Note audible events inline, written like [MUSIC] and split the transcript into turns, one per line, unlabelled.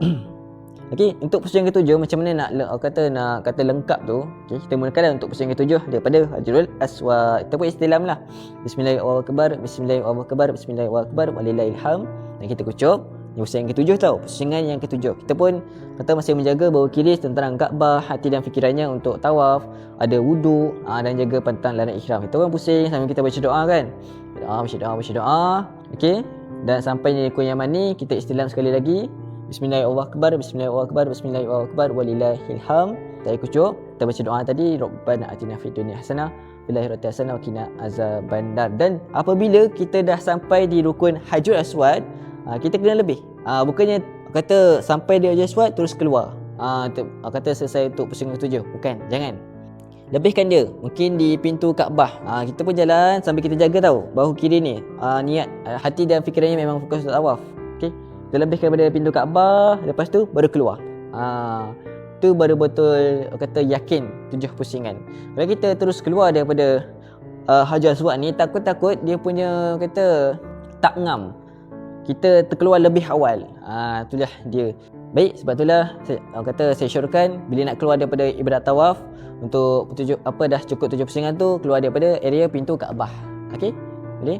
[CLEARS THROAT] Okey, untuk pusingan ketujuh macam mana nak kata nak kata lengkap tu. Okey, kita mulakan untuk pusingan ketujuh daripada Hajarul Aswad. Kita buat istilam lah. Bismillahirrahmanirrahim. Bismillahirrahmanirrahim. Bismillahirrahmanirrahim. Walillahilham. Dan kita kucup. Ini pusingan ketujuh tau. Pusingan yang ketujuh. Kita pun kata masih menjaga bahawa kiri tentang Kaabah, hati dan fikirannya untuk tawaf, ada wuduk aa, dan jaga pantang larangan ihram. Kita pun pusing sambil kita baca doa kan. Doa, baca doa, baca doa. Okey. Dan sampai ni rukun Yaman ni kita istilam sekali lagi. Bismillahirrahmanirrahim. Bismillahirrahmanirrahim. Bismillahirrahmanirrahim. Walillahilham. Kita kucup. Kita baca doa tadi. Rabbana atina fid dunya hasanah. Fil akhirati hasanah wa qina azabannar. Dan apabila kita dah sampai di rukun Hajjul Aswad, ah, kita kena lebih. Ah, bukannya kata sampai di Hajjul Aswad terus keluar. Ah, kata selesai untuk pusingan ketujuh. Bukan, jangan. Lebihkan dia. Mungkin di pintu Kaabah. Ah, kita pun jalan sambil kita jaga tahu bahu kiri ni niat hati dan fikirannya memang fokus untuk tawaf. Okey. Kita lebihkan daripada pintu Kaabah, lepas tu baru keluar. Ah, tu baru betul kata yakin tujuh pusingan. Kalau kita terus keluar daripada uh, Hajar Aswad ni takut-takut dia punya kata tak ngam. Kita terkeluar lebih awal. Ah, itulah dia. Baik, sebab itulah saya, kata saya syorkan bila nak keluar daripada ibadat tawaf untuk tujuh apa dah cukup tujuh pusingan tu keluar daripada area pintu Kaabah. Okey? Boleh?